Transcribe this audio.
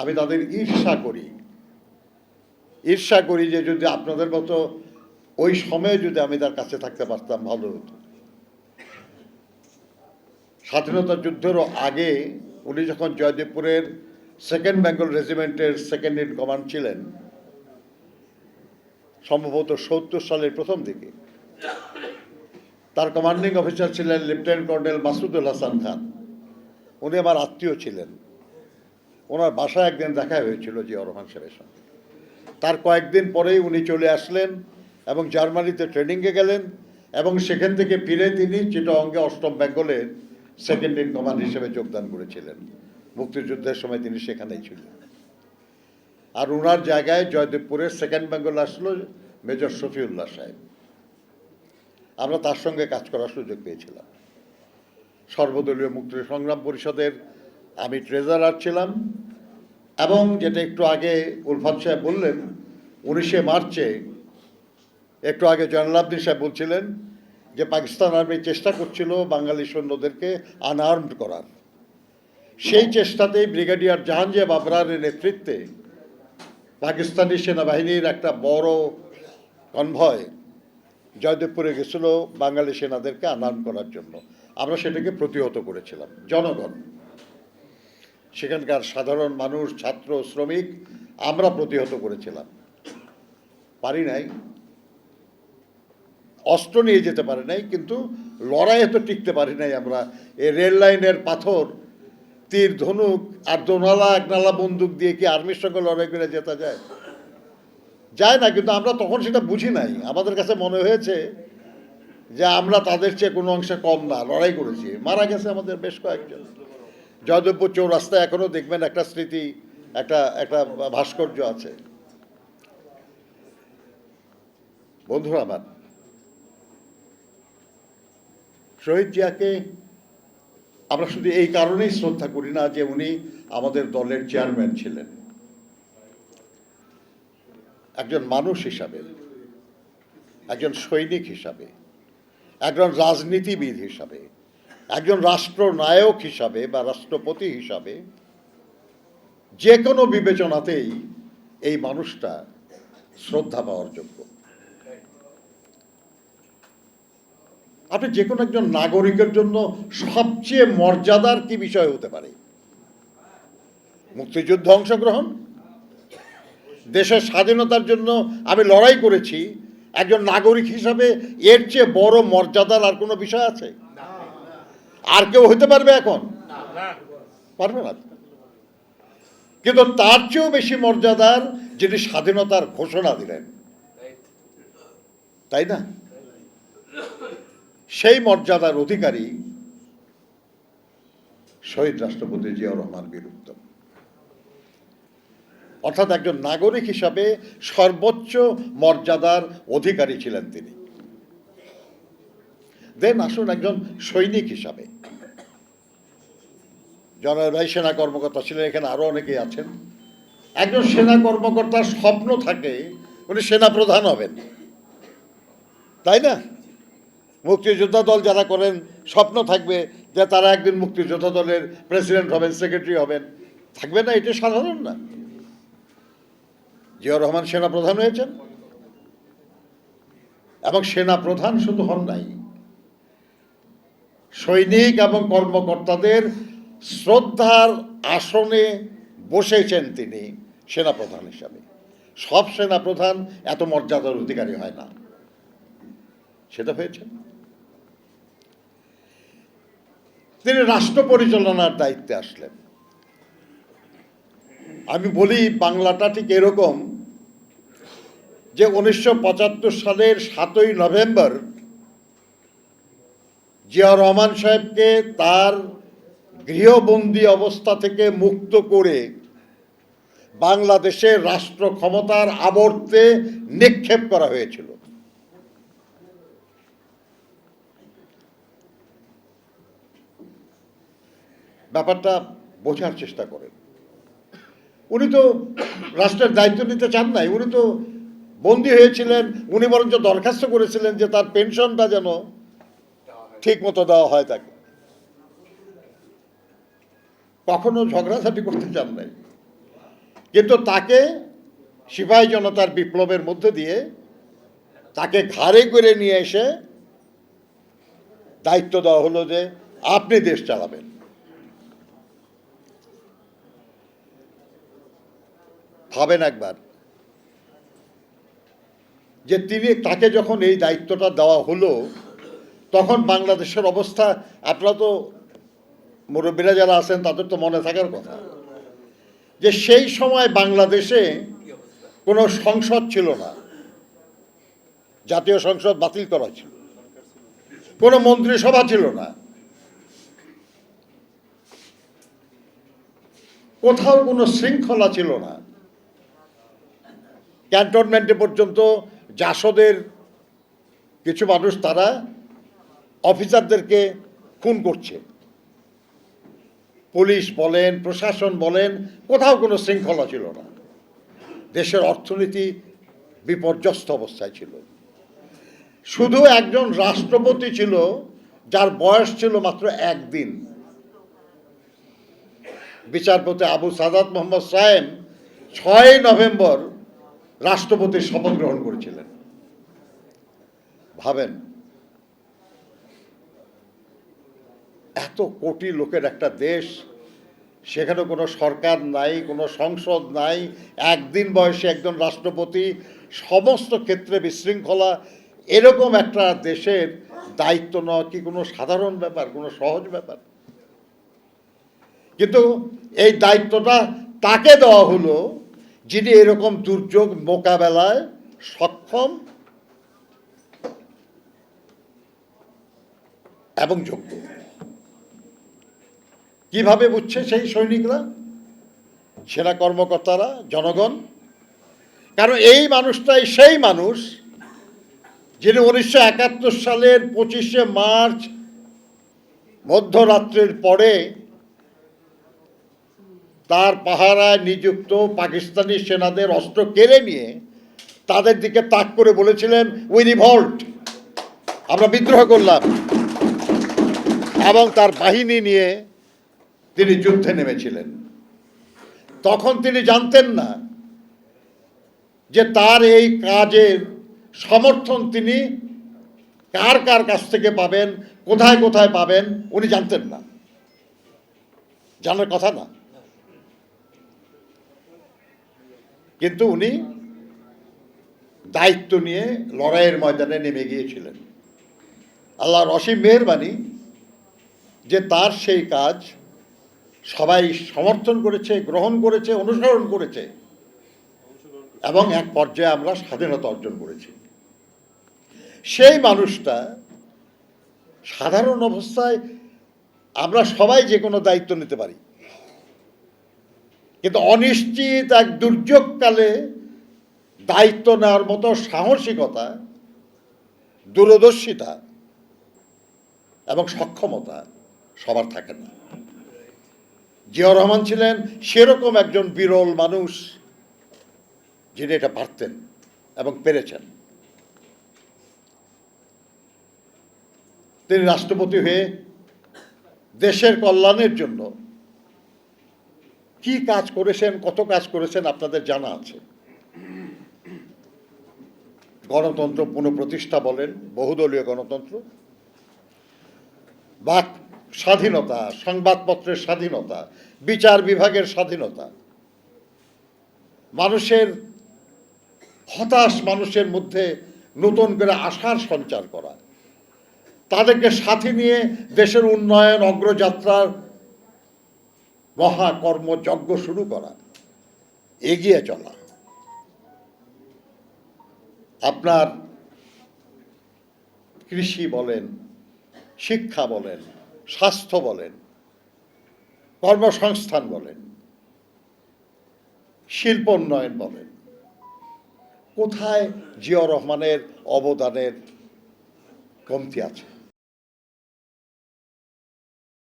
আমি তাদের ঈর্ষা করি। ঈর্ষা করি যে যদি আপনাদের মতো ওই সময়ে যদি আমি তার কাছে থাকতে পারতাম, ভালো হতো। স্বাধীনতা যুদ্ধেরও আগে উনি যখন জয়দেবপুরের সেকেন্ড বেঙ্গল রেজিমেন্টের সেকেন্ড ইন কমান্ড ছিলেন, সম্ভবত সত্তর সালের প্রথম দিকে, তার কমান্ডিং অফিসার ছিলেন লেফটেন্যান্ট কর্নেল মাসুদুল হাসান খান। উনি আমার আত্মীয় ছিলেন। ওনার বাসায় একদিন দেখা হয়েছিল জিয়া রহমান সাহেবের সঙ্গে। তার কয়েকদিন পরেই উনি চলে আসলেন এবং জার্মানিতে ট্রেনিংয়ে গেলেন এবং সেখান থেকে ফিরে তিনি চিটংগে অষ্টম বেঙ্গলের সেকেন্ড ইন কমান্ড হিসেবে যোগদান করেছিলেন। মুক্তিযুদ্ধের সময় তিনি সেখানেই ছিলেন। আর ওনার জায়গায় জয়দেবপুরের সেকেন্ড বেঙ্গল আসলো মেজর শফিউল্লাহ সাহেব। আমরা তার সঙ্গে কাজ করার সুযোগ পেয়েছিলাম। সর্বদলীয় মুক্তি সংগ্রাম পরিষদের আমি ট্রেজারার ছিলাম এবং যেটা একটু আগে উলফাত সাহেব বললেন, উনিশে মার্চে একটু আগে জয়নালাব্দিন সাহেব বলছিলেন যে পাকিস্তান আর্মি চেষ্টা করছিল বাঙালি সৈন্যদেরকে আনআর্মড করার। সেই চেষ্টাতেই ব্রিগেডিয়ার জাহাঙ্গীর বাবরারের নেতৃত্বে পাকিস্তানি সেনাবাহিনীর একটা বড় কনভয় জয়দেবপুরে গেছিল বাঙালি সেনাদেরকে আনআর্ম করার জন্য। আমরা সেটাকে প্রতিহত করেছিলাম, জনগণ। সেখানকার সাধারণ মানুষ, ছাত্র, শ্রমিক, আমরা প্রতিহত করেছিলাম। পারি নাই। অস্ত্র নিয়ে যেতে পারি নাই, কিন্তু লড়াইয়ে তো টিকতে পারি নাই আমরা। এই রেল লাইনের পাথর, তীর, ধনুক আর দোনালা, একনালা বন্দুক দিয়ে কি আর্মির সঙ্গে লড়াই করে যেতে যায়? যায় না, কিন্তু আমরা তখন সেটা বুঝি নাই। আমাদের কাছে মনে হয়েছে যে আমরা তাদের চেয়ে কোনো অংশে কম না, লড়াই করেছি। মারা গেছে আমাদের বেশ কয়েকজন। জয়দেবপুর চৌরাস্তায় এখনও দেখবেন একটা স্মৃতি, একটা একটা ভাস্কর্য আছে। বন্ধুরা আমার, শহীদ জিয়াকে আমরা শুধু এই কারণেই শ্রদ্ধা করি না যে উনি আমাদের দলের চেয়ারম্যান ছিলেন। একজন মানুষ হিসাবে, একজন সৈনিক হিসাবে, একজন রাজনীতিবিদ হিসাবে একজন রাষ্ট্রনায়ক হিসাবে বা রাষ্ট্রপতি হিসাবে যে কোনো বিবেচনাতেই এই মানুষটা শ্রদ্ধা পাওয়ার যোগ্য। আপনি যে কোনো একজন নাগরিকের জন্য সবচেয়ে মর্যাদার কি বিষয় হতে পারে? মুক্তিযুদ্ধে অংশগ্রহণ? দেশের স্বাধীনতার জন্য আমি লড়াই করেছি, একজন নাগরিক হিসাবে এর চেয়ে বড় মর্যাদার আর কোনো বিষয় আছে? আর কেউ হতে পারবে এখন? পারবে না? কিন্তু তার চেয়েও বেশি মর্যাদার যিনি স্বাধীনতার ঘোষণা দিলেন। তাই না? সেই মর্যাদার অধিকারী শহীদ রাষ্ট্রপতি জিয়াউর রহমান বীর উত্তম। অর্থাৎ একজন নাগরিক হিসাবে সর্বোচ্চ মর্যাদার অধিকারী ছিলেন তিনি। দেন আসুন একজন সৈনিক হিসাবে। জনের ভাই সেনা কর্মকর্তা ছিলেন, এখানে আরও অনেকেই আছেন। একজন সেনা কর্মকর্তার স্বপ্ন থাকে, উনি সেনা প্রধান হবেন। তাই না? মুক্তিযোদ্ধা দল যারা করেন, স্বপ্ন থাকবে যে তারা একদিন মুক্তিযোদ্ধা দলের প্রেসিডেন্ট হবেন, সেক্রেটারি হবেন। থাকবে না, এটা সাধারণ না। জিয়াউর রহমান সেনা প্রধান হয়েছেন। এবং সেনা প্রধান শুধু হন নাই সৈনিক এবং কর্মকর্তাদের শ্রদ্ধার আসনে বসেছেন তিনি সেনাপ্রধান হিসাবে। সব সেনা প্রধান এত মর্যাদার অধিকারী হয় না। সেটা হয়েছেন তিনি রাষ্ট্র পরিচালনার দায়িত্বে আসলেন। আমি বলি, বাংলাটা ঠিক এরকম যে উনিশশো পঁচাত্তর সালের সাতই নভেম্বর জিয়া রহমান সাহেবকে তার গৃহবন্দী অবস্থা থেকে মুক্ত করে বাংলাদেশের রাষ্ট্র ক্ষমতার আবর্তে নিক্ষেপ করা হয়েছিল। ব্যাপারটা বোঝার চেষ্টা করেন। উনি তো রাষ্ট্রের দায়িত্ব নিতে চান নাই, উনি তো বন্দী হয়েছিলেন, উনি বরঞ্চ দরখাস্ত করেছিলেন যে তার পেনশনটা যেন ঠিক মতো দেওয়া হয় তাকে। কখনো ঝগড়াঝাটি করতে চান নাই। কিন্তু তাকে সিপাহী জনতার বিপ্লবের মধ্যে দিয়ে তাকে ঘাড়ে করে নিয়ে এসে দায়িত্ব দেওয়া হলো যে আপনি দেশ চালাবেন। ভাবেন একবার যে তিনি তাকে যখন এই দায়িত্বটা দেওয়া হলো তখন বাংলাদেশের অবস্থা, আপনারা তো মুরব্বীরা যারা আছেন, তাদের তো মনে থাকার কথা। যে সেই সময় বাংলাদেশে কোনো সংসদ ছিল না, জাতীয় সংসদ বাতিল করা ছিল, কোনো মন্ত্রিসভা ছিল না। কোথাও কোনো শৃঙ্খলা ছিল না। ক্যান্টনমেন্টে পর্যন্ত জাসদের কিছু মানুষ, তারা অফিসারদেরকে খুন করছে। পুলিশ বলেন, প্রশাসন বলেন, কোথাও কোনো শৃঙ্খলা ছিল না। দেশের অর্থনীতি বিপর্যস্ত অবস্থায় ছিল। শুধু একজন রাষ্ট্রপতি ছিল, যার বয়স ছিল মাত্র একদিন। বিচারপতি আবু সাদাত মোহাম্মদ সাহেব ছয় নভেম্বর রাষ্ট্রপতির শপথ গ্রহণ করেছিলেন। ভাবেন এত কোটি লোকের একটা দেশ, সেখানে কোনো সরকার নাই, কোনো সংসদ নাই, একদিন বয়সে একজন রাষ্ট্রপতি, সমস্ত ক্ষেত্রে বিশৃঙ্খলা, এরকম একটা দেশের দায়িত্ব নেওয়া কি কোনো সাধারণ ব্যাপার, কোনো সহজ ব্যাপার? কিন্তু এই দায়িত্বটা তাকে দেওয়া হলো যিনি এরকম দুর্যোগ মোকাবেলায় সক্ষম এবং যোগ্য। কীভাবে বুঝছে সেই সৈনিকরা? সেনা কর্মকর্তারা, জনগণ। কারণ এই মানুষটাই সেই মানুষ যিনি উনিশশো একাত্তর সালের পঁচিশে মার্চ মধ্যরাত্রির পরে তার পাহারায় নিযুক্ত পাকিস্তানি সেনাদের অস্ত্র কেড়ে নিয়ে তাদের দিকে তাক করে বলেছিলেন উই রিভল্ট আমরা বিদ্রোহ করলাম। এবং তার বাহিনী নিয়ে তিনি যুদ্ধে নেমেছিলেন। তখন তিনি জানতেন না যে তার এই কাজের সমর্থন তিনি কার কার কাছ থেকে পাবেন, কোথায় কোথায় পাবেন, উনি জানতেন না। জানার কথা না। কিন্তু উনি দায়িত্ব নিয়ে লড়াইয়ের ময়দানে নেমে গিয়েছিলেন। আল্লাহর অসীম মেহরবানি যে তার সেই কাজ সবাই সমর্থন করেছে, গ্রহণ করেছে, অনুসরণ করেছে। এবং এক পর্যায়ে আমরা স্বাধীনতা অর্জন করেছি। সেই মানুষটা সাধারণ অবস্থায় আমরা সবাই যে কোনো দায়িত্ব নিতে পারি। কিন্তু অনিশ্চিত এক দুর্যোগকালে দায়িত্ব নেওয়ার মতো সাহসিকতা, দূরদর্শিতা এবং সক্ষমতা সবার থাকে না। জিয়া রহমান ছিলেন সেরকম একজন বিরল মানুষ যিনি এটা পারতেন এবং পেরেছেন। তিনি রাষ্ট্রপতি হয়ে দেশের কল্যাণের জন্য কি কাজ করেছেন, কত কাজ করেছেন আপনাদের জানা আছে। গণতন্ত্র পুনঃপ্রতিষ্ঠা বলেন, বহুদলীয় গণতন্ত্র। বাক স্বাধীনতা, সংবাদপত্রের স্বাধীনতা, বিচার বিভাগের স্বাধীনতা। মানুষের হতাশ মানুষের মধ্যে নতুন করে আশার সঞ্চার করা। তাদেরকে সাথে নিয়ে দেশের উন্নয়ন, অগ্রযাত্রার মহাকর্মযজ্ঞ শুরু করা। এগিয়ে চলা। আপনার কৃষি বলেন, শিক্ষা বলেন স্বাস্থ্য বলেন কর্মসংস্থান বলেন শিল্প উন্নয়ন বলেন কোথায় জিয়া রহমানের অবদানের কমতি আছে?